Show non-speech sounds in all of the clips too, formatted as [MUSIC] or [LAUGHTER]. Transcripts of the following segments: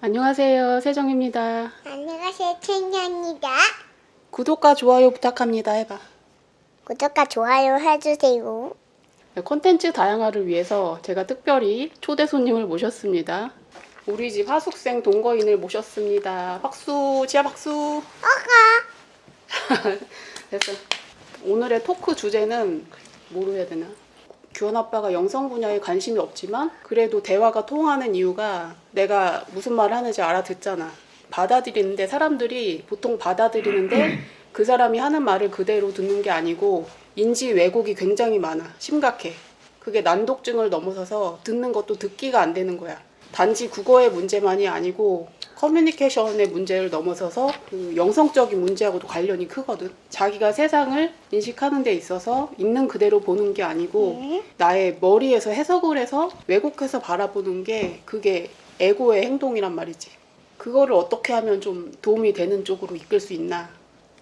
안녕하세요. 세정입니다. 안녕하세요, 천년입니다. 구독과 좋아요 부탁합니다. 해봐. 구독과 좋아요 해주세요. 콘텐츠 다양화를 위해서 제가 특별히 초대 손님을 모셨습니다. 우리 집 하숙생 동거인을 모셨습니다. 박수, 지아 박수. [LAUGHS] 됐어. 오늘의 토크 주제는 뭐로 해야 되나? 규현 아빠가 영성 분야에 관심이 없지만 그래도 대화가 통하는 이유가 내가 무슨 말을 하는지 알아듣잖아. 받아들이는데 사람들이 보통 받아들이는데 [CLEARS THROAT] 그 사람이 하는 말을 그대로 듣는 게 아니고 인지 왜곡이 굉장히 많아. 심각해. 그게 난독증을 넘어서서 듣는 것도 듣기가 안 되는 거야. 단지 국어의 문제만이 아니고 커뮤니케이션의 문제를 넘어서서 그 영성적인 문제하고도 관련이 크거든. 자기가 세상을 인식하는 데 있어서 있는 그대로 보는 게 아니고 네. 나의 머리에서 해석을 해서 왜곡해서 바라보는 게 그게 에고의 행동이란 말이지. 그거를 어떻게 하면 좀 도움이 되는 쪽으로 이끌 수 있나?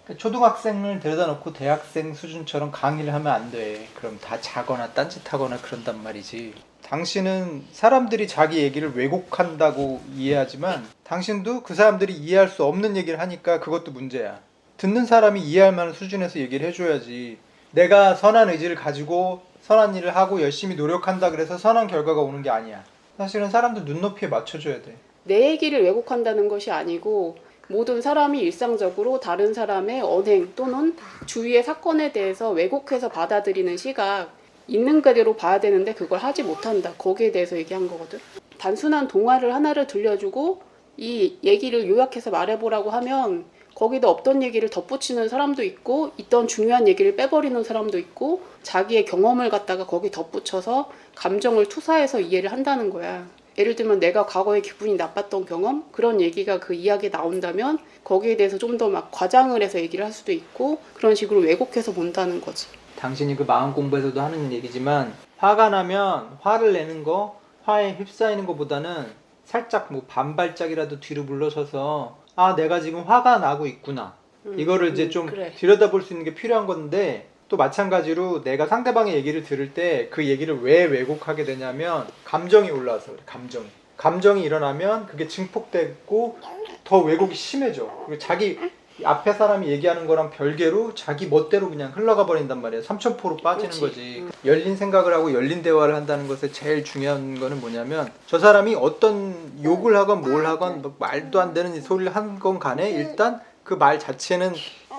그러니까 초등학생을 데려다 놓고 대학생 수준처럼 강의를 하면 안 돼. 그럼 다 자거나 딴짓하거나 그런단 말이지. 당신은 사람들이 자기 얘기를 왜곡한다고 이해하지만 당신도 그 사람들이 이해할 수 없는 얘기를 하니까 그것도 문제야. 듣는 사람이 이해할 만한 수준에서 얘기를 해줘야지. 내가 선한 의지를 가지고 선한 일을 하고 열심히 노력한다 그래서 선한 결과가 오는 게 아니야. 사실은 사람들 눈높이에 맞춰줘야 돼. 내 얘기를 왜곡한다는 것이 아니고 모든 사람이 일상적으로 다른 사람의 언행 또는 주위의 사건에 대해서 왜곡해서 받아들이는 시각 있는 그대로 봐야 되는데 그걸 하지 못한다. 거기에 대해서 얘기한 거거든. 단순한 동화를 하나를 들려주고 이 얘기를 요약해서 말해보라고 하면 거기다 없던 얘기를 덧붙이는 사람도 있고 있던 중요한 얘기를 빼버리는 사람도 있고 자기의 경험을 갖다가 거기 덧붙여서 감정을 투사해서 이해를 한다는 거야. 예를 들면 내가 과거에 기분이 나빴던 경험 그런 얘기가 그 이야기에 나온다면 거기에 대해서 좀 더 막 과장을 해서 얘기를 할 수도 있고 그런 식으로 왜곡해서 본다는 거지. 당신이 그 마음 공부에서도 하는 얘기지만 화가 나면 화를 내는 거 화에 휩싸이는 것보다는 살짝 뭐 반발짝이라도 뒤로 물러서서 아 내가 지금 화가 나고 있구나. 음, 이거를 이제 음, 좀 그래. 들여다볼 수 있는 게 필요한 건데 또 마찬가지로 내가 상대방의 얘기를 들을 때 그 얘기를 왜 왜곡하게 되냐면 감정이 올라와서 그래 감정이. 감정이 일어나면 그게 증폭되고 더 왜곡이 심해져. 그리고 자기 앞에 사람이 얘기하는 거랑 별개로 자기 멋대로 그냥 흘러가 버린단 말이야 삼천포로 빠지는 그렇지. 거지 열린 생각을 하고 열린 대화를 한다는 것에 제일 중요한 거는 뭐냐면 저 사람이 어떤 욕을 하건 뭘 하건 뭐 말도 안 되는 소리를 한 건 간에 일단 그 말 자체는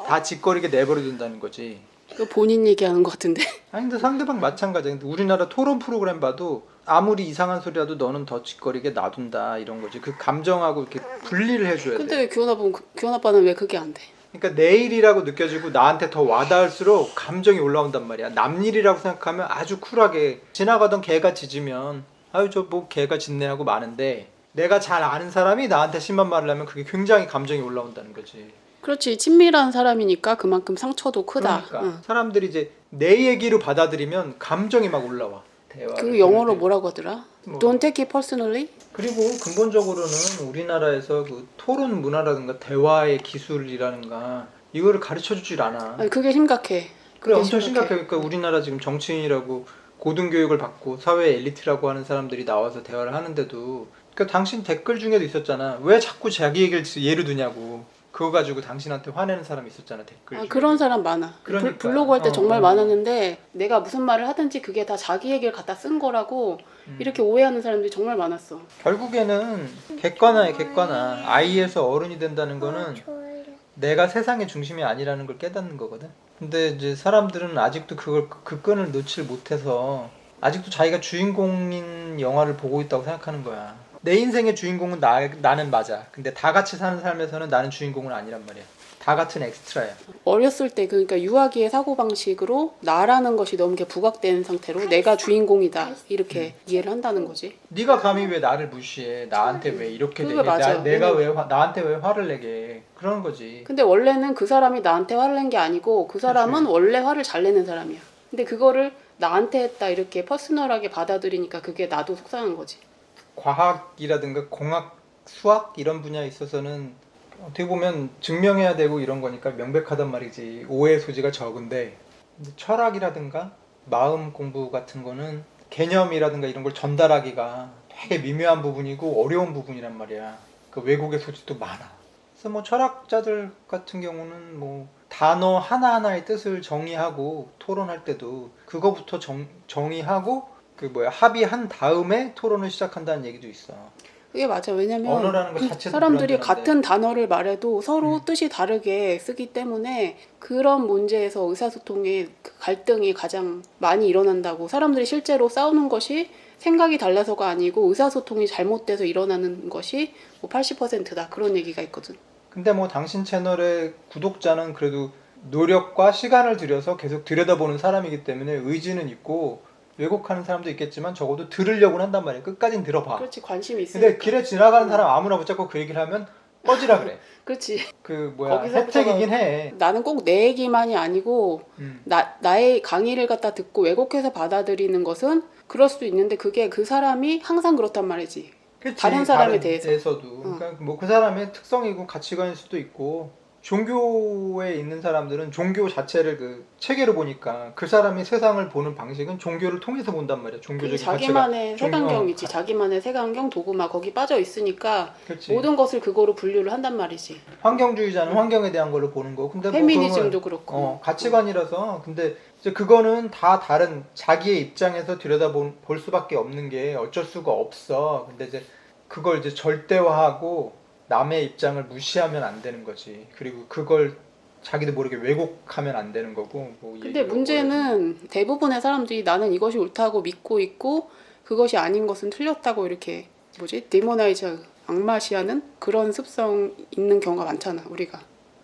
다 짓거리게 내버려 둔다는 거지 그 본인 얘기하는 것 같은데. 아니 근데 상대방 마찬가지야. 근데 우리나라 토론 프로그램 봐도 아무리 이상한 소리라도 너는 더 짓거리게 놔둔다 이런 거지. 그 감정하고 이렇게 분리를 해줘야 근데 돼. 왜 규현 아빠는 규현 아빠는 왜 그게 안 돼? 그러니까 내 일이라고 느껴지고 나한테 더 와닿을수록 감정이 올라온단 말이야. 남 일이라고 생각하면 아주 쿨하게 지나가던 개가 짖으면 아유 저 뭐 개가 짖네 하고 마는데 내가 잘 아는 사람이 나한테 심한 말을 하면 그게 굉장히 감정이 올라온다는 거지. 그렇지 친밀한 사람이니까 그만큼 상처도 크다. 그러니까 응. 사람들이 이제 내 얘기로 받아들이면 감정이 막 올라와. 대화를 그 영어로. 뭐라고 하더라? 뭐. Don't take it personally? 그리고 근본적으로는 우리나라에서 그 토론 문화라든가 대화의 기술이라는가 이거를 가르쳐 주질 않아. 아니 그게 심각해. 그래 그게 엄청 심각해. 그러니까 우리나라 지금 정치인이라고 고등교육을 받고 사회 엘리트라고 하는 사람들이 나와서 대화를 하는데도 그러니까 당신 댓글 중에도 있었잖아. 왜 자꾸 자기 얘기를 예를 두냐고. 그거 가지고 당신한테 화내는 사람이 있었잖아 댓글. 아, 중에. 그런 사람 많아. 그러니까. 블- 블로그 할때 어, 정말 어. 많았는데 내가 무슨 말을 하든지 그게 다 자기 얘기를 갖다 쓴 거라고 음. 이렇게 오해하는 사람들이 정말 많았어. 결국에는 객관화에 객관화. 아이에서 어른이 된다는 거는 좋아요. 내가 세상의 중심이 아니라는 걸 깨닫는 거거든. 근데 이제 사람들은 아직도 그걸 그 끈을 놓질 못해서 아직도 자기가 주인공인 영화를 보고 있다고 생각하는 거야. 내 인생의 주인공은 나, 나는 맞아. 근데 다 같이 사는 삶에서는 나는 주인공은 아니란 말이야. 다 같은 엑스트라야. 어렸을 때 그러니까 유아기의 사고 방식으로 나라는 것이 너무 이렇게 부각된 상태로 내가 주인공이다 이렇게 이해를 한다는 거지. 네가 감히 왜 나를 무시해? 나한테 왜 이렇게 그게 되게? 맞아. 나, 내가 왜 화, 나한테 왜 화를 내게? 그러는 거지. 근데 원래는 그 사람이 나한테 화를 낸 게 아니고 그 사람은 그치. 원래 화를 잘 내는 사람이야. 근데 그거를 나한테 했다 이렇게 퍼스널하게 받아들이니까 그게 나도 속상한 거지. 과학이라든가 공학, 수학 이런 분야에 있어서는 어떻게 보면 증명해야 되고 이런 거니까 명백하단 말이지 오해 소지가 적은데 철학이라든가 마음 공부 같은 거는 개념이라든가 이런 걸 전달하기가 되게 미묘한 부분이고 어려운 부분이란 말이야. 그 왜곡의 소지도 많아. 그래서 뭐 철학자들 같은 경우는 뭐 단어 하나하나의 뜻을 정의하고 토론할 때도 그거부터 정, 정의하고 그 뭐야 합의한 다음에 토론을 시작한다는 얘기도 있어. 그게 맞아. 왜냐면 언어라는 것그 자체도 사람들이. 같은 단어를 말해도 서로 음. 뜻이 다르게 쓰기 때문에 그런 문제에서 의사소통의 그 갈등이 가장 많이 일어난다고 사람들이 실제로 싸우는 것이 생각이 달라서가 아니고 의사소통이 잘못돼서 일어나는 것이 뭐 80%다 그런 얘기가 있거든. 근데 뭐 당신 채널의 구독자는 그래도 노력과 시간을 들여서 계속 들여다보는 사람이기 때문에 의지는 있고 왜곡하는 사람도 있겠지만 적어도 들으려고는 한단 말이야. 끝까진 들어봐. 그렇지 관심이 있으니까. 근데 길에 지나가는 사람 아무나 붙잡고 그 얘기를 하면 꺼지라 그래. [LAUGHS] 그렇지. 그 뭐야 혜택이긴 해. 나는 꼭 내 얘기만이 아니고 음. 나, 나의 강의를 갖다 듣고 왜곡해서 받아들이는 것은 그럴 수도 있는데 그게 그 사람이 항상 그렇단 말이지. 그치, 다른 사람에 다른 대해서. 도 그러니까 뭐 그 사람의 특성이고 가치관일 수도 있고 종교에 있는 사람들은 종교 자체를 그 체계로 보니까 그 사람이 세상을 보는 방식은 종교를 통해서 본단 말이야. 그 종교적인 자기만의. 색안경이지. 종교- 자기만의 색안경, 도구마 거기 빠져 있으니까 그치. 모든 것을 그거로 분류를 한단 말이지. 환경주의자는 환경에 대한 걸로 보는 거. 근데 뭐 페미니즘도 그렇고. 어, 가치관이라서 근데 이제 그거는 다 다른 자기의 입장에서 들여다 볼 수밖에 없는 게 어쩔 수가 없어. 근데 이제 그걸 이제 절대화하고 남의 입장을 무시하면 안 되는 거지. 그리고 그걸 자기도 모르게 왜곡하면 안 되는 거고. 뭐 근데 문제는 대부분의 사람들이 나는 이것이 옳다고 믿고 있고 그것이 아닌 것은 틀렸다고 이렇게 뭐지 디모나이즈 악마시하는 그런 습성 있는 경우가 많잖아 우리가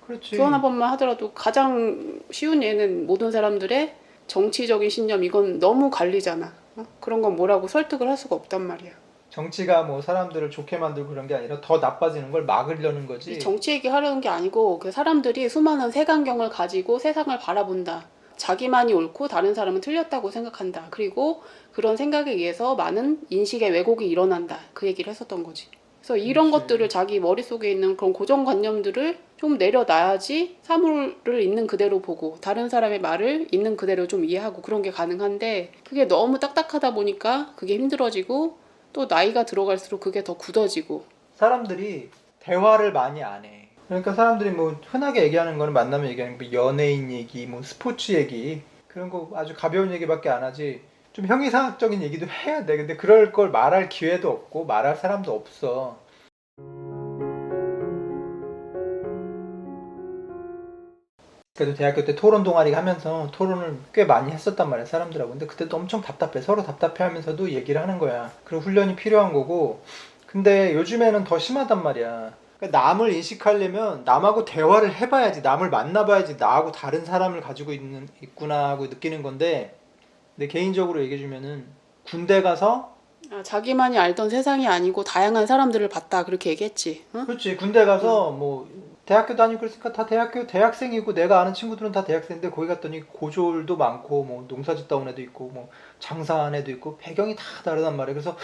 그렇지. 교환 한 번만 하더라도 가장 쉬운 예는 모든 사람들의 정치적인 신념 이건 너무 갈리잖아 어? 그런 건 뭐라고 설득을 할 수가 없단 말이야 정치가 뭐 사람들을 좋게 만들고 그런 게 아니라 더 나빠지는 걸 막으려는 거지. 이 정치 얘기하려는 게 아니고 그 사람들이 수많은 색안경을 가지고 세상을 바라본다. 자기만이 옳고 다른 사람은 틀렸다고 생각한다. 그리고 그런 생각에 의해서 많은 인식의 왜곡이 일어난다. 그 얘기를 했었던 거지. 그래서 이런 그렇지. 것들을 자기 머릿속에 있는 그런 고정관념들을 좀 내려놔야지 사물을 있는 그대로 보고 다른 사람의 말을 있는 그대로 좀 이해하고 그런 게 가능한데 그게 너무 딱딱하다 보니까 그게 힘들어지고 또 나이가 들어갈수록 그게 더 굳어지고 사람들이 대화를 많이 안 해. 그러니까 사람들이 뭐 흔하게 얘기하는 거는 만나면 얘기하는 뭐 연예인 얘기, 뭐 스포츠 얘기 그런 거 아주 가벼운 얘기밖에 안 하지. 좀 형이상학적인 얘기도 해야 돼. 근데 그럴 걸 말할 기회도 없고 말할 사람도 없어. 그래도 대학교 때 토론 동아리 하면서 토론을 꽤 많이 했었단 말이야 사람들하고. 근데 그때도 엄청 답답해. 서로 답답해 하면서도 얘기를 하는 거야. 그리고 훈련이 필요한 거고. 근데 요즘에는 더 심하단 말이야. 그러니까 남을 인식하려면 남하고 대화를 해봐야지, 남을 만나봐야지 나하고 다른 사람을 가지고 있는 있구나 하고 느끼는 건데, 근데 개인적으로 얘기해주면은 군대 가서, 아, 자기만이 알던 세상이 아니고 다양한 사람들을 봤다. 그렇게 얘기했지. 응? 그렇지. 군대 가서 뭐 대학교 다니고 그랬으니까 다 대학교 대학생이고 내가 아는 친구들은 다 대학생인데 거기 갔더니 고졸도 많고 뭐 농사짓다 온 애도 있고 뭐 장사한 애도 있고 배경이 다 다르단 말이야. 그래서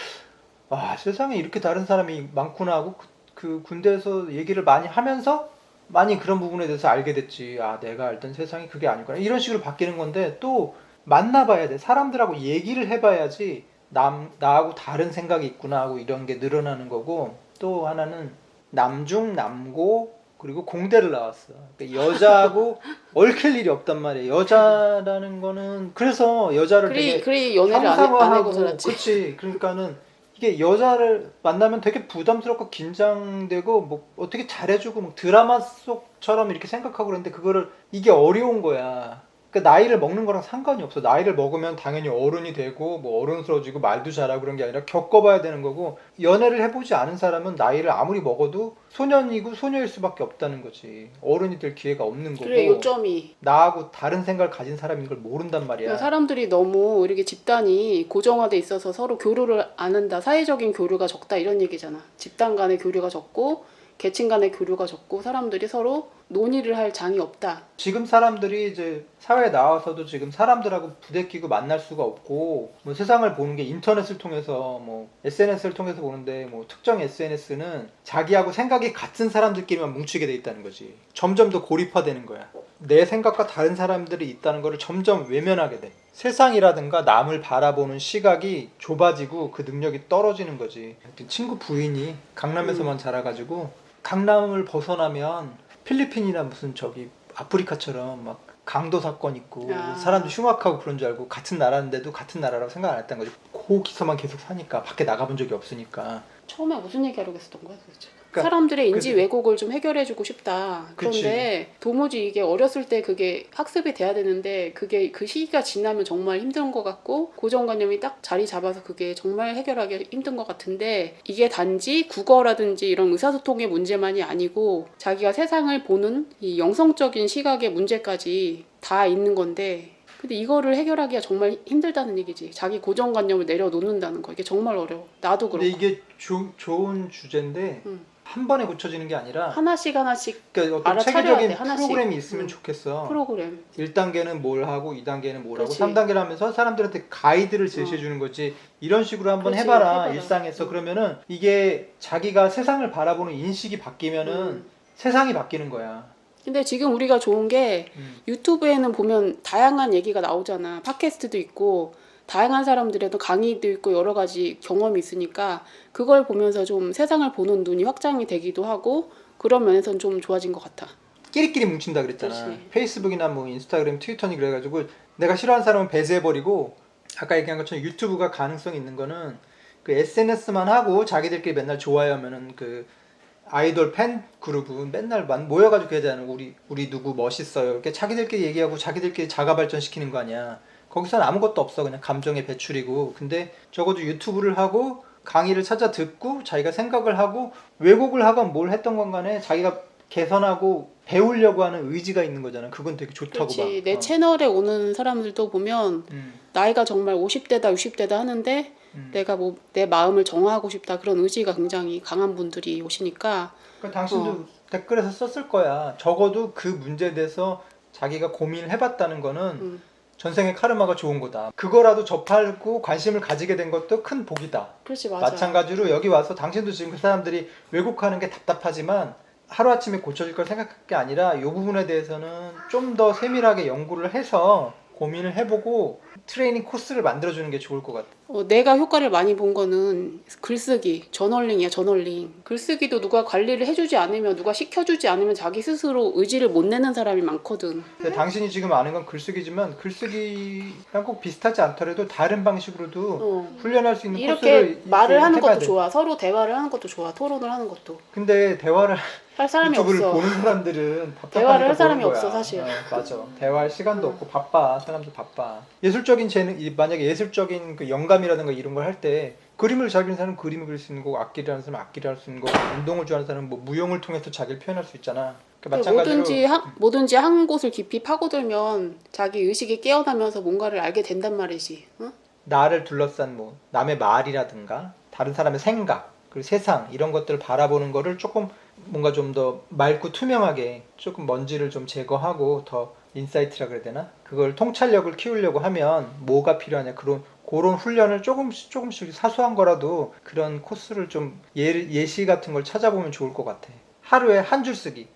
와 세상에 이렇게 다른 사람이 많구나 하고 그, 그 군대에서 얘기를 많이 하면서 많이 그런 부분에 대해서 알게 됐지. 아 내가 알던 세상이 그게 아니구나 이런 식으로 바뀌는 건데 또 만나봐야 돼. 사람들하고 얘기를 해봐야지 남 나하고 다른 생각이 있구나 하고 이런 게 늘어나는 거고 또 하나는 남중 남고 그리고 공대를 나왔어. 그러니까 여자하고 [LAUGHS] 얽힐 일이 없단 말이야. 여자라는 거는 그래서 여자를 그리 되게 그리 연애를 안, 해- 안 형상화하고 하고 살았지. 그렇지. 그러니까는 이게 여자를 만나면 되게 부담스럽고 긴장되고 뭐 어떻게 잘해주고 뭐 드라마 속처럼 이렇게 생각하고 그러는데 그거를 이게 어려운 거야. 그러니까 나이를 먹는 거랑 상관이 없어. 나이를 먹으면 당연히 어른이 되고 뭐 어른스러워지고 말도 잘하고 그런 게 아니라 겪어봐야 되는 거고 연애를 해보지 않은 사람은 나이를 아무리 먹어도 소년이고 소녀일 수밖에 없다는 거지. 어른이 될 기회가 없는 거고 그래 요점이 나하고 다른 생각을 가진 사람인 걸 모른단 말이야. 그러니까 사람들이 너무 이렇게 집단이 고정화돼 있어서 서로 교류를 안 한다. 사회적인 교류가 적다 이런 얘기잖아. 집단 간의 교류가 적고 계층 간의 교류가 적고 사람들이 서로 논의를 할 장이 없다. 지금 사람들이 이제 사회에 나와서도 지금 사람들하고 부대끼고 만날 수가 없고 뭐 세상을 보는 게 인터넷을 통해서 뭐 SNS를 통해서 보는데 뭐 특정 SNS는 자기하고 생각이 같은 사람들끼리만 뭉치게 돼 있다는 거지. 점점 더 고립화되는 거야. 내 생각과 다른 사람들이 있다는 거를 점점 외면하게 돼. 세상이라든가 남을 바라보는 시각이 좁아지고 그 능력이 떨어지는 거지. 친구 부인이 강남에서만 자라가지고 강남을 벗어나면 필리핀이나 무슨 저기 아프리카처럼 막 강도 사건 있고 아. 사람들 흉악하고 그런 줄 알고 같은 나라인데도 같은 나라라고 생각 안 했던 거지. 거기서만 계속 사니까 밖에 나가본 적이 없으니까. 처음에 무슨 얘기 하려고 했었던 거야 도대체? 그러니까 사람들의 인지 그치. 왜곡을 좀 해결해주고 싶다. 그런데 도무지 이게 어렸을 때 그게 학습이 돼야 되는데 그게 그 시기가 지나면 정말 힘든 것 같고 고정관념이 딱 자리 잡아서 그게 정말 해결하기 힘든 것 같은데 이게 단지 국어라든지 이런 의사소통의 문제만이 아니고 자기가 세상을 보는 이 영성적인 시각의 문제까지 다 있는 건데 근데 이거를 해결하기가 정말 힘들다는 얘기지. 자기 고정관념을 내려놓는다는 거. 이게 정말 어려워. 나도 그렇고. 근데 이게 조- 좋은 주제인데 음. 한 번에 고쳐지는 게 아니라 하나씩 하나씩 그러니까 어떤 체계적인 돼, 하나씩. 프로그램이 있으면 음. 좋겠어. 프로그램. 1단계는 뭘 하고 2단계는 뭘 하고 그렇지. 3단계를 하면서 사람들한테 가이드를 제시해 주는 거지. 이런 식으로 한번 그렇지, 해봐라, 해봐라. 일상에서 음. 그러면은 이게 자기가 세상을 바라보는 인식이 바뀌면은 음. 세상이 바뀌는 거야. 근데 지금 우리가 좋은 게 음. 유튜브에는 보면 다양한 얘기가 나오잖아. 팟캐스트도 있고 다양한 사람들의 또 강의도 있고 여러 가지 경험이 있으니까 그걸 보면서 좀 세상을 보는 눈이 확장이 되기도 하고 그런 면에서는 좀 좋아진 것 같아. 끼리끼리 뭉친다 그랬잖아. 그렇지. 페이스북이나 뭐 인스타그램, 트위터니 그래가지고 내가 싫어하는 사람은 배제해버리고 아까 얘기한 것처럼 유튜브가 가능성 있는 거는 그 SNS만 하고 자기들끼리 맨날 좋아요 하면은 그 아이돌 팬 그룹은 맨날 만- 모여가지고 그러잖아. 우리 우리 누구 멋있어요. 이렇게 자기들끼리 얘기하고 자기들끼리 자가 발전시키는 거 아니야. 거기선 아무것도 없어. 그냥 감정의 배출이고. 근데 적어도 유튜브를 하고 강의를 찾아 듣고 자기가 생각을 하고 왜곡을 하건 뭘 했던 건 간에 자기가 개선하고 배우려고 하는 의지가 있는 거잖아. 그건 되게 좋다고 봐. 그렇지. 내 어. 채널에 오는 사람들도 보면 음, 나이가 정말 50대다 60대다 하는데 음. 내가 뭐 내 마음을 정화하고 싶다 그런 의지가 굉장히 강한 분들이 오시니까 그러니까 당신도 어. 댓글에서 썼을 거야. 적어도 그 문제에 대해서 자기가 고민을 해봤다는 거는 음, 전생의 카르마가 좋은 거다. 그거라도 접하고 관심을 가지게 된 것도 큰 복이다. 그렇지 맞아. 마찬가지로 여기 와서 당신도 지금 그 사람들이 왜곡하는 게 답답하지만 하루아침에 고쳐질 걸 생각할 게 아니라 이 부분에 대해서는 좀 더 세밀하게 연구를 해서 고민을 해보고 트레이닝 코스를 만들어주는 게 좋을 것 같아. 어, 내가 효과를 많이 본 거는 글쓰기, 저널링이야, 저널링. 글쓰기도 누가 관리를 해주지 않으면, 누가 시켜주지 않으면 자기 스스로 의지를 못 내는 사람이 많거든. 근데 당신이 지금 아는 건 글쓰기지만 글쓰기랑 꼭 비슷하지 않더라도 다른 방식으로도 어. 훈련할 수 있는 이렇게 코스를 말을 하는 해봐야 것도 돼. 좋아. 서로 대화를 하는 것도 좋아. 토론을 하는 것도. 근데 대화를 할 사람이 유튜브를 없어. 보는 사람들은 [LAUGHS] 답답하니까 대화를 할 보는 사람이 거야. 없어, 사실. 어, 맞아. 대화할 시간도 음. 없고 바빠. 사람들 바빠. 예술적인 재능, 이- 만약에 예술적인 그 영감 이라든가 이런 걸 할 때 그림을 잘 그리는 사람은 그림을 그릴 수 있는 거고 악기를 하는 사람은 악기를 할 수 있는 거고 운동을 좋아하는 사람은 뭐 무용을 통해서 자기를 표현할 수 있잖아. 그러니까 마찬가지로 뭐든지 한, 뭐든지 한 곳을 깊이 파고들면 자기 의식이 깨어나면서 뭔가를 알게 된단 말이지. 응? 나를 둘러싼 뭐 남의 말이라든가 다른 사람의 생각 그리고 세상 이런 것들을 바라보는 거를 조금 뭔가 좀 더 맑고 투명하게 조금 먼지를 좀 제거하고 더 인사이트라 그래야 되나 그걸 통찰력을 키우려고 하면 뭐가 필요하냐 그런 그런 훈련을 조금씩 조금씩 사소한 거라도 그런 코스를 좀 예, 예시 같은 걸 찾아보면 좋을 것 같아. 하루에 한 줄 쓰기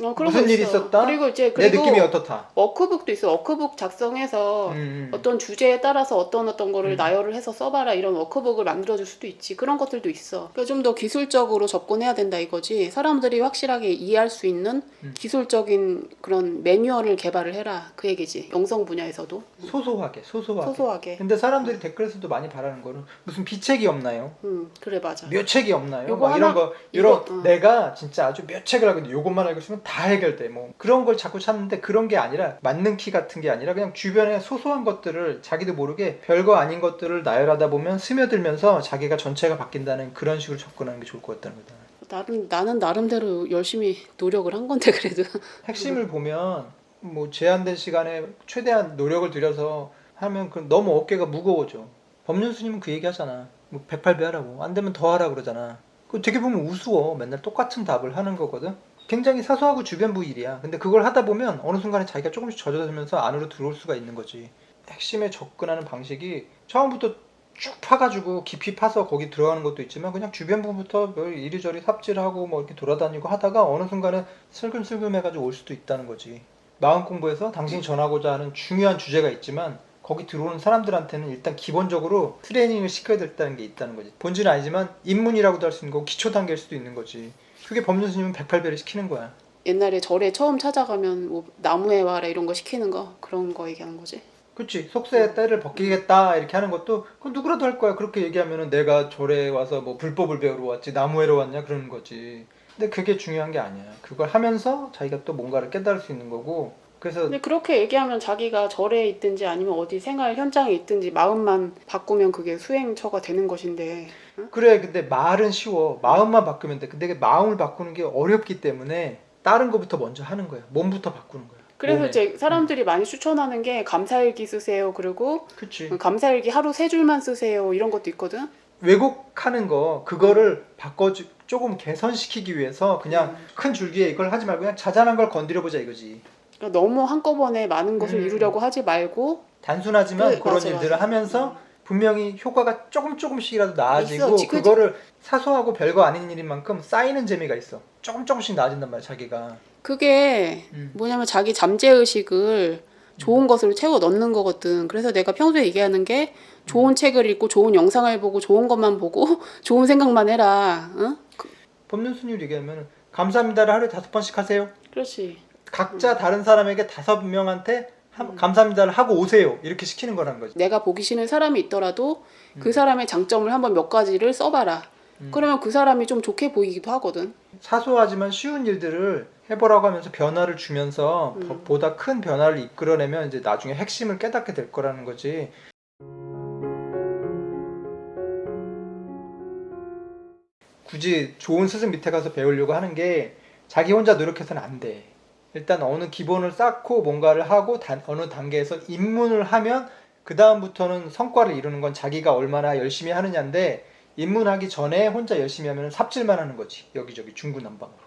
어, 그런 무슨 있어. 있었다? 그리고 이제 내 그리고 느낌이 어떻다 워크북도 있어. 워크북 작성해서 음, 음. 어떤 주제에 따라서 어떤 어떤 거를 음. 나열을 해서 써봐라 이런 워크북을 만들어줄 수도 있지 그런 것들도 있어 그러니까 좀 더 기술적으로 접근해야 된다 이거지 사람들이 확실하게 이해할 수 있는 음. 기술적인 그런 매뉴얼을 개발을 해라 그 얘기지 영성 분야에서도 소소하게 소소하게 소소하게 근데 사람들이 댓글에서도 많이 바라는 거는 무슨 비책이 없나요? 음 그래 맞아 묘책이 없나요? 요거 막 이런 하나- 거 이런 이거, 어. 내가 진짜 아주 묘책을 하고 있는데 요것만 알고 있으면 다 해결돼. 뭐 그런 걸 자꾸 찾는데 그런 게 아니라 맞는 키 같은 게 아니라 그냥 주변에 소소한 것들을 자기도 모르게 별거 아닌 것들을 나열하다 보면 스며들면서 자기가 전체가 바뀐다는 그런 식으로 접근하는 게 좋을 것 같다는 거다. 나름 나는 나름대로 열심히 노력을 한 건데 그래도. 핵심을 보면 뭐 제한된 시간에 최대한 노력을 들여서 하면 그 너무 어깨가 무거워져. 법륜 스님은 그 얘기 하잖아. 뭐 108배 하라고. 안 되면 더 하라 그러잖아. 그 되게 보면 우스워. 맨날 똑같은 답을 하는 거거든 굉장히 사소하고 주변부 일이야 근데 그걸 하다 보면 어느 순간에 자기가 조금씩 젖어들면서 안으로 들어올 수가 있는 거지 핵심에 접근하는 방식이 처음부터 쭉 파가지고 깊이 파서 거기 들어가는 것도 있지만 그냥 주변부부터 뭐 이리저리 삽질하고 뭐 이렇게 돌아다니고 하다가 어느 순간에 슬금슬금 해가지고 올 수도 있다는 거지 마음 공부에서 당신이 전하고자 하는 중요한 주제가 있지만 거기 들어오는 사람들한테는 일단 기본적으로 트레이닝을 시켜야 된다는 게 있다는 거지. 본질은 아니지만 입문이라고도 할 수 있는 거고 기초 단계일 수도 있는 거지. 그게 법륜 스님은 108배를 시키는 거야. 옛날에 절에 처음 찾아가면 뭐 나무에 와라 이런 거 시키는 거 그런 거 얘기하는 거지. 그치. 속세의 때를 벗기겠다 이렇게 하는 것도 그건 누구라도 할 거야. 그렇게 얘기하면은 내가 절에 와서 뭐 불법을 배우러 왔지 나무에로 왔냐 그러는 거지. 근데 그게 중요한 게 아니야. 그걸 하면서 자기가 또 뭔가를 깨달을 수 있는 거고. 그래서 근데 그렇게 얘기하면 자기가 절에 있든지 아니면 어디 생활 현장에 있든지 마음만 바꾸면 그게 수행처가 되는 것인데 그래 근데 말은 쉬워 마음만 바꾸면 돼 근데 그 마음을 바꾸는 게 어렵기 때문에 다른 거부터 먼저 하는 거야 몸부터 바꾸는 거야 그래서. 이제 사람들이 많이 추천하는 게 감사일기 쓰세요. 그리고 그치 감사일기 하루 세 줄만 쓰세요. 이런 것도 있거든. 왜곡하는 거 그거를 바꿔 주 조금 개선시키기 위해서 그냥 큰 줄기에 이걸 하지 말고 그냥 자잘한 걸 건드려 보자 이거지 그러니까 너무 한꺼번에 많은 것을 음. 이루려고 하지 말고 단순하지만 그, 맞아, 일들을. 하면서 분명히 효과가 조금 조금씩이라도 나아지고 있어, 그거를 사소하고 별거 아닌 일인 만큼 쌓이는 재미가 있어. 조금 조금씩 나아진단 말이야 자기가. 그게 음. 뭐냐면 자기 잠재 의식을 좋은 것으로 채워 넣는 거거든. 그래서 내가 평소에 얘기하는 게 좋은 책을 읽고 좋은 영상을 보고 좋은 것만 보고 [LAUGHS] 좋은 생각만 해라. 응? 법륜 순위 얘기하면 감사합니다를 하루에 다섯 번씩 하세요. 그렇지. 각자 다른 사람에게 다섯 명한테 한- 음. 감사합니다를 하고 오세요. 이렇게 시키는 거라는 거지. 내가 보기 싫은 사람이 있더라도 그 음. 사람의 장점을 한번 몇 가지를 써봐라. 음. 그러면 그 사람이 좀 좋게 보이기도 하거든. 사소하지만 쉬운 일들을 해보라고 하면서 변화를 주면서 음. 보- 보다 큰 변화를 이끌어내면 이제 나중에 핵심을 깨닫게 될 거라는 거지. 굳이 좋은 스승 밑에 가서 배우려고 하는 게 자기 혼자 노력해서는 안 돼. 일단 어느 기본을 쌓고 뭔가를 하고 단- 어느 단계에서 입문을 하면 그 다음부터는 성과를 이루는 건 자기가 얼마나 열심히 하느냐인데 입문하기 전에 혼자 열심히 하면 삽질만 하는 거지 여기저기 중구난방으로.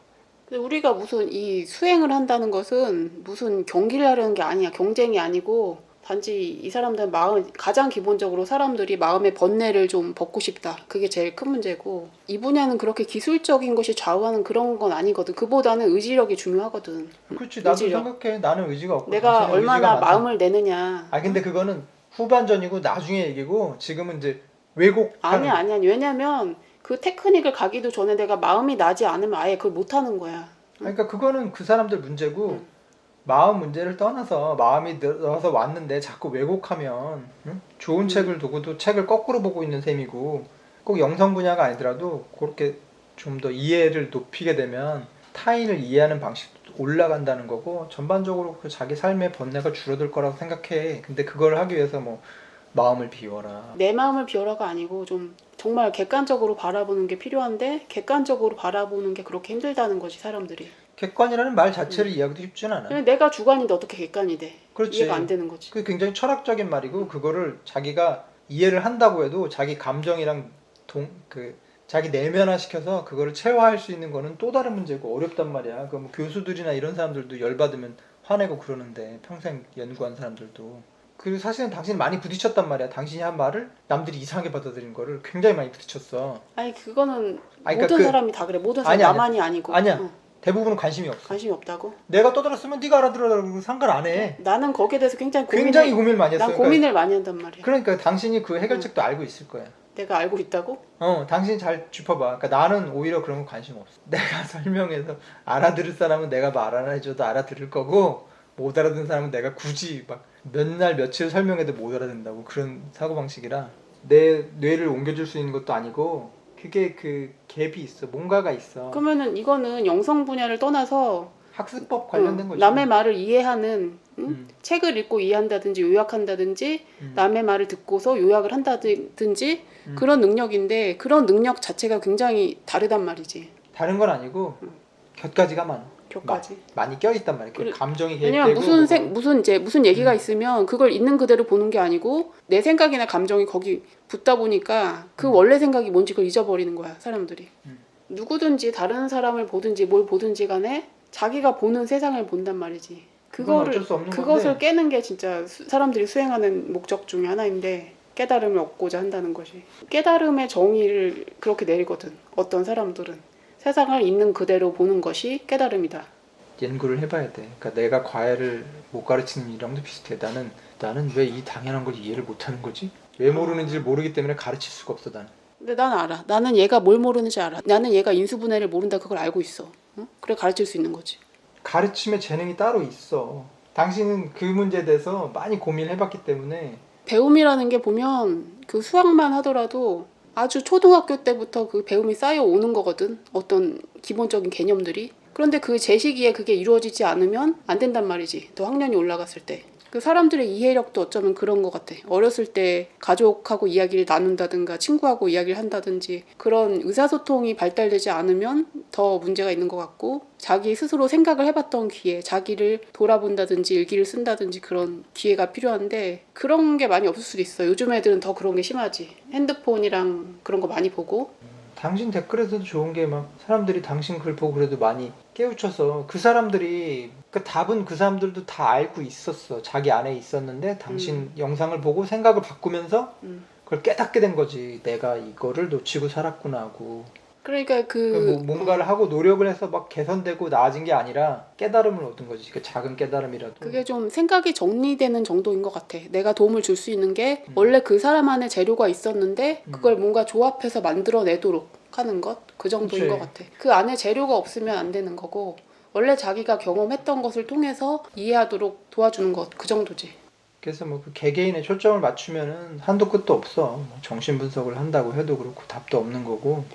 우리가 무슨 이 수행을 한다는 것은 무슨 경기를 하려는 게 아니야. 경쟁이 아니고 단지 이 사람들 마음 가장 기본적으로 사람들이 마음의 번뇌를 좀 벗고 싶다. 그게 제일 큰 문제고 이 분야는 그렇게 기술적인 것이 좌우하는 그런 건 아니거든. 그보다는 의지력이 중요하거든. 그렇지 나도 의지력. 생각해 나는 의지가 없고 내가 당신은 의지가 얼마나. 마음을 내느냐. 아 근데 그거는 후반전이고 나중에 얘기고 지금은 이제 왜곡하는 아니야 아니야. 왜냐면 그 테크닉을 가기도 전에 내가 마음이 나지 않으면 아예 그걸 못 하는 거야. 그러니까 그거는 그 사람들 문제고 음. 마음 문제를 떠나서 마음이 들어서 왔는데 자꾸 왜곡하면 응? 좋은 음. 책을 두고도 책을 거꾸로 보고 있는 셈이고 꼭 영성 분야가 아니더라도 그렇게 좀 더 이해를 높이게 되면 타인을 이해하는 방식도 올라간다는 거고 전반적으로 그 자기 삶의 번뇌가 줄어들 거라고 생각해. 근데 그걸 하기 위해서 뭐 마음을 비워라. 내 마음을 비워라가 아니고 좀 정말 객관적으로 바라보는 게 필요한데 객관적으로 바라보는 게 그렇게 힘들다는 거지 사람들이. 객관이라는 말 자체를 이해하기도 쉽지는 않아. 그냥 내가 주관인데 어떻게 객관이 돼? 그렇지. 이해가 안 되는 거지. 그게 굉장히 철학적인 말이고 그거를 자기가 이해를 한다고 해도 자기 감정이랑 동 그 자기 내면화 시켜서 그거를 체화할 수 있는 거는 또 다른 문제고 어렵단 말이야. 그 뭐 교수들이나 이런 사람들도 열 받으면 화내고 그러는데 평생 연구한 사람들도 그리고 사실은 당신 많이 부딪혔단 말이야. 당신이 한 말을 남들이 이상하게 받아들인 거를 굉장히 많이 부딪혔어. 아니 그거는 아니, 모든 그러니까 그- 사람이 다 그래. 모든 사람 아니야, 나만이 아니고. 아니야. 응, 대부분은 관심이 없어. 관심이 없다고. 내가 떠들었으면 네가 알아들어라고 상관 안 해. 나는 거기에 대해서 굉장히 고민을 굉장히 고민을 많이 했어. 난 고민을 많이 한단 말이야. 그러니까 당신이 그 해결책도 알고 있을 거야. 내가 알고 있다고? 어, 당신 잘 짚어봐. 그러니까 나는 오히려 그런 거 관심 없어. [LAUGHS] 내가 설명해서 알아들을 사람은 내가 말 안 해줘도 알아들을 거고 못 알아듣는 사람은 내가 굳이 막 몇 날 며칠 설명해도 못 알아듣는다고 그런 사고 방식이라 내 뇌를 옮겨줄 수 있는 것도 아니고 그게 그 갭이 있어. 뭔가가 있어. 그러면은 이거는 영성 분야를 떠나서 학습법 관련된 응, 거지. 남의 말을 이해하는 응? 음, 책을 읽고 이해한다든지 요약한다든지 음, 남의 말을 듣고서 요약을 한다든지 음. 그런 능력인데 그런 능력 자체가 굉장히 다르단 말이지. 다른 건 아니고 음. 곁가지가 많아. 교까지. 많이 껴 있단 말이야. 그 그래- 감정이 왜냐면 무슨. 생 무슨 이제 무슨 얘기가 음. 있으면 그걸 있는 그대로 보는 게 아니고 내 생각이나 감정이 거기 붙다 보니까 그 원래 생각이 뭔지 그걸 잊어버리는 거야 사람들이. 음. 누구든지 다른 사람을 보든지 뭘 보든지 간에 자기가 보는 세상을 본단 말이지. 그거를 그것을 건데. 깨는 게 진짜 수- 사람들이 수행하는 목적 중에 하나인데 깨달음을 얻고자 한다는 것이 깨달음의 정의를 그렇게 내리거든 어떤 사람들은 세상을 있는 그대로 보는 것이 깨달음이다 연구를 해봐야 돼. 그러니까 내가 과외를 못 가르치는 이랑도 비슷해. 나는 나는 왜 이 당연한 걸 이해를 못하는 거지? 왜 모르는지를 모르기 때문에 가르칠 수가 없어 나는. 근데 난 알아. 나는 얘가 뭘 모르는지 알아. 나는 얘가 인수분해를 모른다 그걸 알고 있어. 응? 그래 가르칠 수 있는 거지. 가르침의 재능이 따로 있어. 당신은 그 문제에 대해서 많이 고민을 해봤기 때문에 배움이라는 게 보면 그 수학만 하더라도 아주 초등학교 때부터 그 배움이 쌓여 오는 거거든. 어떤 기본적인 개념들이. 그런데 그 제 시기에 그게 이루어지지 않으면 안 된단 말이지. 더 학년이 올라갔을 때. 그 사람들의 이해력도 어쩌면 그런 것 같아. 어렸을 때 가족하고 이야기를 나눈다든가 친구하고 이야기를 한다든지 그런 의사소통이 발달되지 않으면 더 문제가 있는 것 같고 자기 스스로 생각을 해봤던 기회, 자기를 돌아본다든지 일기를 쓴다든지 그런 기회가 필요한데 그런 게 많이 없을 수도 있어. 요즘 애들은 더 그런 게 심하지. 핸드폰이랑 그런 거 많이 보고 당신 댓글에서도 좋은 게 막 사람들이 당신 글 보고 그래도 많이 깨우쳐서 그 사람들이 그 답은 그 사람들도 다 알고 있었어. 자기 안에 있었는데 당신 영상을 보고 생각을 바꾸면서 음. 그걸 깨닫게 된 거지. 내가 이거를 놓치고 살았구나 하고. 그러니까 그그 뭐, 뭔가를 하고 노력을 해서 막 개선되고 나아진 게 아니라 깨달음을 얻은 거지. 그 작은 깨달음이라도. 그게 좀 생각이 정리되는 정도인 것 같아. 내가 도움을 줄 수 있는 게 음. 원래 그 사람 안에 재료가 있었는데 음. 그걸 뭔가 조합해서 만들어내도록 하는 것? 그 정도인 그치. 것 같아. 그 안에 재료가 없으면 안 되는 거고 원래 자기가 경험했던 것을 통해서 이해하도록 도와주는 것. 그 정도지. 그래서 뭐 그 개개인의 초점을 맞추면은 한도 끝도 없어. 뭐 정신 분석을 한다고 해도 그렇고 답도 없는 거고.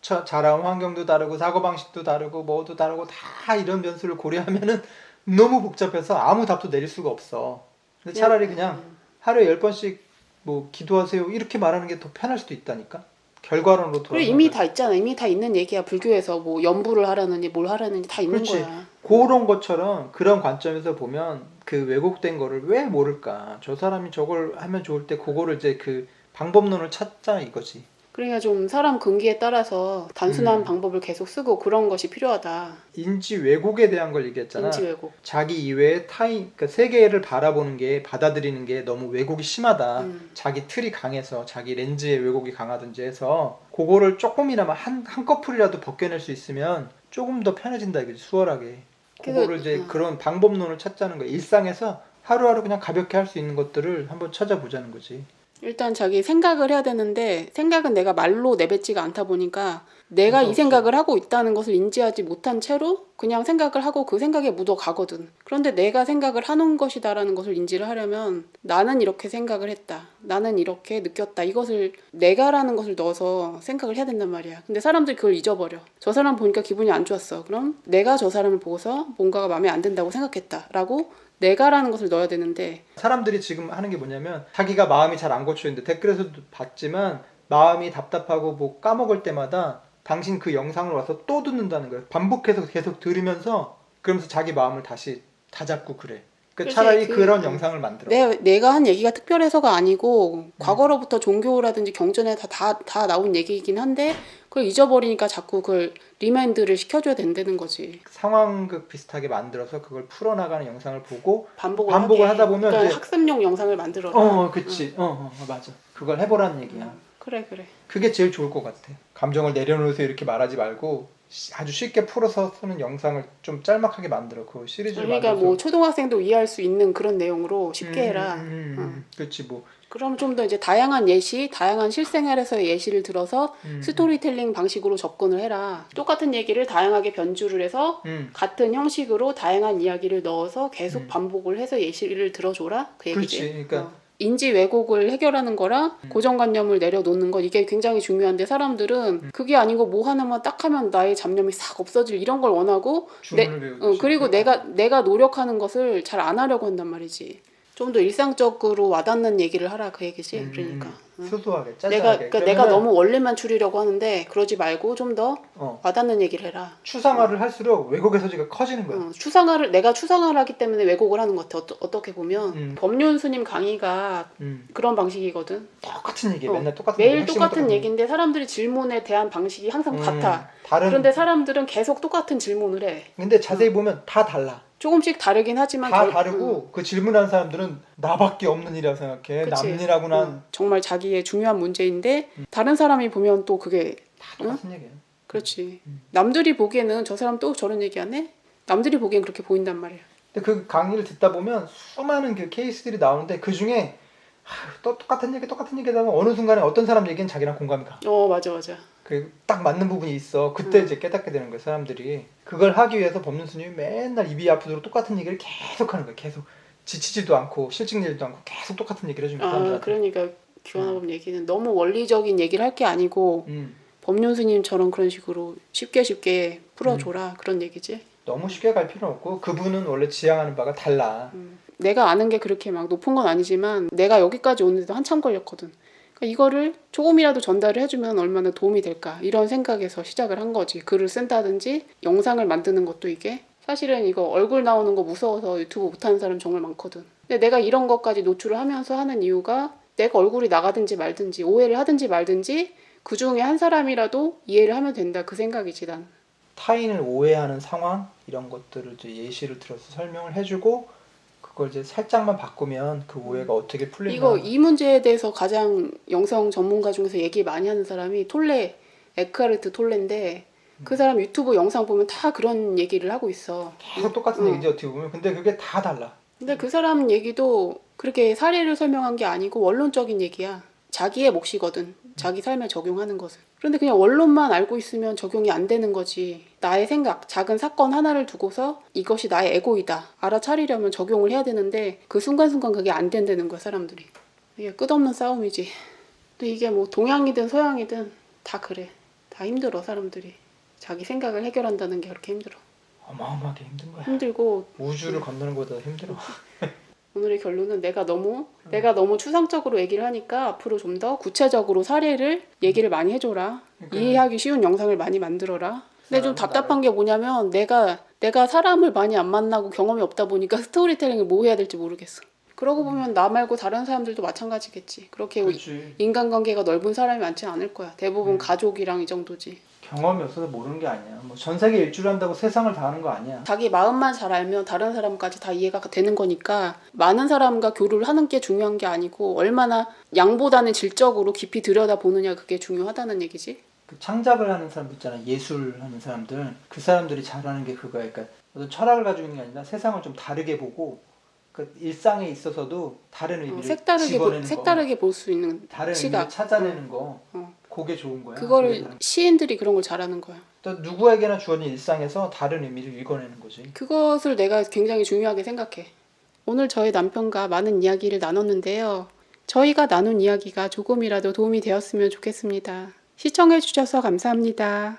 처, 자라온 환경도 다르고 사고 방식도 다르고 뭐도 다르고 다 이런 변수를 고려하면은 너무 복잡해서 아무 답도 내릴 수가 없어. 근데 차라리 그냥 음. 하루에 열 번씩 뭐 기도하세요 이렇게 말하는 게 더 편할 수도 있다니까. 결과론으로 돌아. 그리고 이미 다 있잖아. 이미 다 있는 얘기야. 불교에서 뭐 연부를 하라느니 뭘 하라느니 다 있는 그렇지. 거야. 그런 것처럼 그런 관점에서 보면 그 왜곡된 거를 왜 모를까? 저 사람이 저걸 하면 좋을 때 그거를 이제 그 방법론을 찾자 이거지. 그러니까 좀 사람 근기에 따라서 단순한 음. 방법을 계속 쓰고 그런 것이 필요하다. 인지 왜곡에 대한 걸 얘기했잖아. 인지 왜곡. 자기 이외의 타인, 그러니까 세계를 바라보는 게 받아들이는 게 너무 왜곡이 심하다. 음. 자기 틀이 강해서 자기 렌즈에 왜곡이 강하든지 해서 그거를 조금이나마 한, 한 커플이라도 벗겨낼 수 있으면 조금 더 편해진다 이거지 수월하게. 그거를 이제 음. 그런 방법론을 찾자는 거야. 일상에서 하루하루 그냥 가볍게 할 수 있는 것들을 한번 찾아보자는 거지. 일단 자기 생각을 해야 되는데 생각은 내가 말로 내뱉지가 않다 보니까 내가 이 없어. 생각을 하고 있다는 것을 인지하지 못한 채로 그냥 생각을 하고 그 생각에 묻어 가거든. 그런데 내가 생각을 하는 것이다라는 것을 인지를 하려면 나는 이렇게 생각을 했다. 나는 이렇게 느꼈다. 이것을 내가라는 것을 넣어서 생각을 해야 된단 말이야. 근데 사람들이 그걸 잊어버려. 저 사람 보니까 기분이 안 좋았어. 그럼 내가 저 사람을 보고서 뭔가가 마음에 안 든다고 생각했다라고 내가라는 것을 넣어야 되는데 사람들이 지금 하는 게 뭐냐면 자기가 마음이 잘 안 고쳐 있는데 댓글에서도 봤지만 마음이 답답하고 뭐 까먹을 때마다 당신 그 영상을 와서 또 듣는다는 거예요. 반복해서 계속 들으면서 그러면서 자기 마음을 다시 다잡고 그래. 그 그치, 차라리 그- 그, 런 어. 영상을 만들어. 내, 내가 한 얘기가 특별해서가 아니고 음. 과거로부터 종교라든지 경전에 다, 다, 다 나온 얘기이긴 한데 그걸 잊어버리니까 자꾸 그걸 리마인드를 시켜줘야 된다는 거지. 상황극 비슷하게 만들어서 그걸 풀어나가는 영상을 보고 반복을, 반복을. 하다 보면 그러니까 이제- 학습용 영상을 만들어라. 어, 그치. 어, 어, 어, 맞아. 그걸 해보라는 얘기야. 그래 그래. 그게 제일 좋을 것 같아. 감정을 내려놓으세요 이렇게 말하지 말고 시- 아주 쉽게 풀어서 쓰는 영상을 좀 짤막하게 만들어. 그 시리즈를 그러니까 만들어서. 뭐 초등학생도 이해할 수 있는 그런 내용으로 쉽게 해라. 음, 음, 음, 어. 음. 그렇지 뭐. 그럼 좀 더 이제 다양한 예시, 다양한 실생활에서의 예시를 들어서 음, 스토리텔링 방식으로 접근을 해라. 똑같은 얘기를 다양하게 변주를 해서 음. 같은 형식으로 다양한 이야기를 넣어서 계속 음. 반복을 해서 예시를 들어줘라 그 얘기지. 그렇지. 그러니까 어. 인지 왜곡을 해결하는 거랑 음. 고정관념을 내려놓는 것 이게 굉장히 중요한데 사람들은 음. 그게 아니고 뭐 하나만 딱 하면 나의 잡념이 싹 없어질 이런 걸 원하고 외우듯이. 어, 그리고 내가 내가 노력하는 것을 잘 안 하려고 한단 말이지. 좀 더 일상적으로 와닿는 얘기를 하라 그 얘기지. 음, 그러니까. 응. 소소하게 짜잘하게. 내가 그러니까 내가 너무 원리만 추리려고 하는데 그러지 말고 좀 더 어, 와닿는 얘기를 해라. 추상화를 할수록 왜곡의 소지가 커지는 거야. 어, 추상화를 내가 추상화를 하기 때문에 왜곡을 하는 것 같아. 어 떻게 보면 음. 법륜 스님 강의가 음. 그런 방식이거든. 똑같은 얘기 어, 맨날 똑같은 매일 똑같은 얘기인데 사람들이 질문에 대한 방식이 항상 음, 같아. 다른 그런데 사람들은 계속 똑같은 질문을 해. 근데 자세히 보면 다 달라. 조금씩 다르긴 하지만 다 결- 음. 다르고 그 질문하는 사람들은 나밖에 없는 일이라고 생각해. 그치. 남 일하고 난 음, 정말 자기의 중요한 문제인데 다른 사람이 보면 또 그게 다 똑같은 얘기야. 그렇지. 음. 남들이 보기에는 저 사람 또 저런 얘기 안 해? 남들이 보기엔 그렇게 보인단 말이야. 근데 그 강의를 듣다 보면 수많은 그 케이스들이 나오는데 그 중에 또 똑같은 얘기 똑같은 얘기 하다 보면 어느 순간에 어떤 사람 얘기는 자기랑 공감이 가. 어 맞아 맞아. 그딱 맞는 부분이 있어. 그때 음. 이제 깨닫게 되는 거야 사람들이. 그걸 하기 위해서 법륜 스님이 맨날 입이 아프도록 똑같은 얘기를 계속 하는 거야. 계속 지치지도 않고 실증내지도 않고 계속 똑같은 얘기를 해주는 거야. 아. 그러니까 교환학업 얘기는 너무 원리적인 얘기를 할 게 아니고 음. 법륜 스님처럼 그런 식으로 쉽게 쉽게 풀어줘라 그런 얘기지. 너무 쉽게 갈 필요는 없고 그분은 원래 지향하는 바가 달라. 음. 내가 아는 게 그렇게 막 높은 건 아니지만 내가 여기까지 오는데도 한참 걸렸거든. 그러니까 이거를 조금이라도 전달을 해주면 얼마나 도움이 될까 이런 생각에서 시작을 한 거지. 글을 쓴다든지 영상을 만드는 것도 이게 사실은 이거 얼굴 나오는 거 무서워서 유튜브 못하는 사람 정말 많거든. 근데 내가 이런 것까지 노출을 하면서 하는 이유가 내가 얼굴이 나가든지 말든지 오해를 하든지 말든지 그 중에 한 사람이라도 이해를 하면 된다 그 생각이지 난. 타인을 오해하는 상황 이런 것들을 이제 예시를 들어서 설명을 해주고 그걸 이제 살짝만 바꾸면 그 오해가 어떻게 풀리나 이거 이 문제에 대해서 가장 영성 전문가 중에서 얘기 많이 하는 사람이 톨레 에크하르트 톨레인데 그 사람 유튜브 영상 보면 다 그런 얘기를 하고 있어. 계속 똑같은 응. 얘기지 어떻게 보면 근데 그게 다 달라 근데 그 사람 얘기도 그렇게 사례를 설명한 게 아니고 원론적인 얘기야. 자기의 몫이거든. 자기 삶에 적용하는 것을. 그런데 그냥 원론만 알고 있으면 적용이 안 되는 거지. 나의 생각, 작은 사건 하나를 두고서 이것이 나의 에고이다. 알아차리려면 적용을 해야 되는데 그 순간순간 그게 안 된다는 거야, 사람들이. 이게 끝없는 싸움이지. 근데 이게 뭐 동양이든 서양이든 다 그래. 다 힘들어, 사람들이. 자기 생각을 해결한다는 게 그렇게 힘들어. 어마어마하게 힘든 거야 힘들고 우주를 건너는 것보다 힘들어 [LAUGHS] 오늘의 결론은 내가 너무 내가 너무 추상적으로 얘기를 하니까 앞으로 좀 더 구체적으로 사례를 얘기를 많이 해줘라. 그러니까 이해하기 쉬운 영상을 많이 만들어라. 근데 좀 답답한 게 뭐냐면 내가 내가 사람을 많이 안 만나고 경험이 없다 보니까 [LAUGHS] 스토리텔링을 뭐 해야 될지 모르겠어. 그러고 보면 나 말고 다른 사람들도 마찬가지겠지. 그렇게 그렇지 인간관계가 넓은 사람이 많지 않을 거야. 대부분 음. 가족이랑 이 정도지 경험이 없어서 모르는 게 아니야 뭐 전 세계 일주를 한다고 세상을 다 아는 거 아니야 자기 마음만 잘 알면 다른 사람까지 다 이해가 되는 거니까 많은 사람과 교류를 하는 게 중요한 게 아니고 얼마나 양보다는 질적으로 깊이 들여다 보느냐 그게 중요하다는 얘기지. 그 창작을 하는 사람들 있잖아 예술 하는 사람들 그 사람들이 잘하는 게 그거야 그러니까 어떤 철학을 가지고 있는 게 아니라 세상을 좀 다르게 보고 그 일상에 있어서도 다른 어, 의미를 색다르게 보, 색다르게 볼 수 있는 다른 시각. 찾아내는 거 어. 그게 좋은 거야 그거를 그래서 시인들이 그런 걸 잘하는 거야. 또 누구에게나 주어진 일상에서 다른 의미를 읽어내는 거지 그것을 내가 굉장히 중요하게 생각해. 오늘 저희 남편과 많은 이야기를 나눴는데요. 저희가 나눈 이야기가 조금이라도 도움이 되었으면 좋겠습니다. 시청해주셔서 감사합니다.